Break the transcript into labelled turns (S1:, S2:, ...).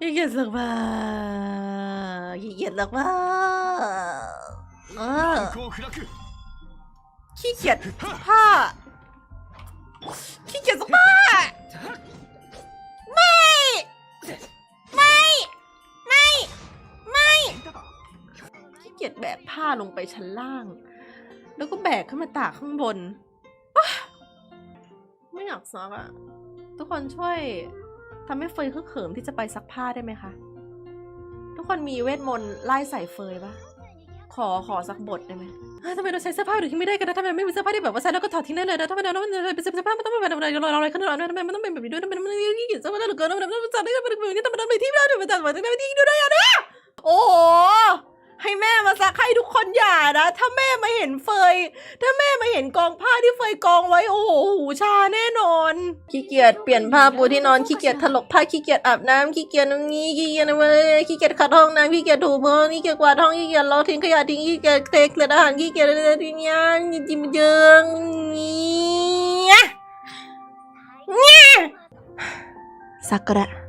S1: ขี้เกียจสักผ้าขี้เกียจสักผ้เออขี้เกียจผ้าขี้เกียจสักผ้ไม่ ไม่ ไม่ ไม่ขี้เกียจแบกผ้าลงไปชั้นล่าง แล้วก็แบกขึ้นมาตากข้างบน ไม่อยากซักอะทุกคนช่วย ทำให้เฟยคึกเขิมที่จะไปซักผ้าได้ไหมคะ ทุกคนมีเวทมนต์ไล่ใส่เฟยปะขอขอสักบทได้ไหมทำไมเราใช้เสื้อผ้าหรือที่ไม่ได้กันนะทำไมไม่มีเสื้อผ้าที่แบบว่าใส่แล้วก็ถอดทิ้งได้เลยนะทำไมเราต้องเป็นเสื้อผ้ามันต้องเป็นอะไรเราอะไรขนาดนั้นทำไมมันต้องเป็นแบบนี้ด้วยทำไมมันยี่สิบเสื้อผ้าเหลือเกินทำไมมันต้องจัดได้แบบนี้ทำไมมันไปที่ไม่ได้ทำไมจัดมาทำไมที่ด้วยอะเนี่ยโอ้โหให้ แม่มาซักให้ทุกคนอย่านะ ถ้าแม่มาเห็นเฟย ถ้าแม่มาเห็นกองผ้าที่เฟยกองไว้ โอ้โหหูชาแน่นอน ขี้เกียจเปลี่ยนผ้าปูที่นอน ขี้เกียจถลกผ้า ขี้เกียจอาบน้ำขี้เกียจน้ำงี้ขี้เกียจอะไรขี้เกียจขัดห้องน้ำขี้เกียจถูพื้นขี้เกียจกวาดห้อง ขี้เกียจล้อทิ้งขยะทิ้ง ขี้เกียจเทเกลืออาหาร ขี้เกียจอะไรทิ้งยางจิ้มเจิงงี้เนี่ยซากุระ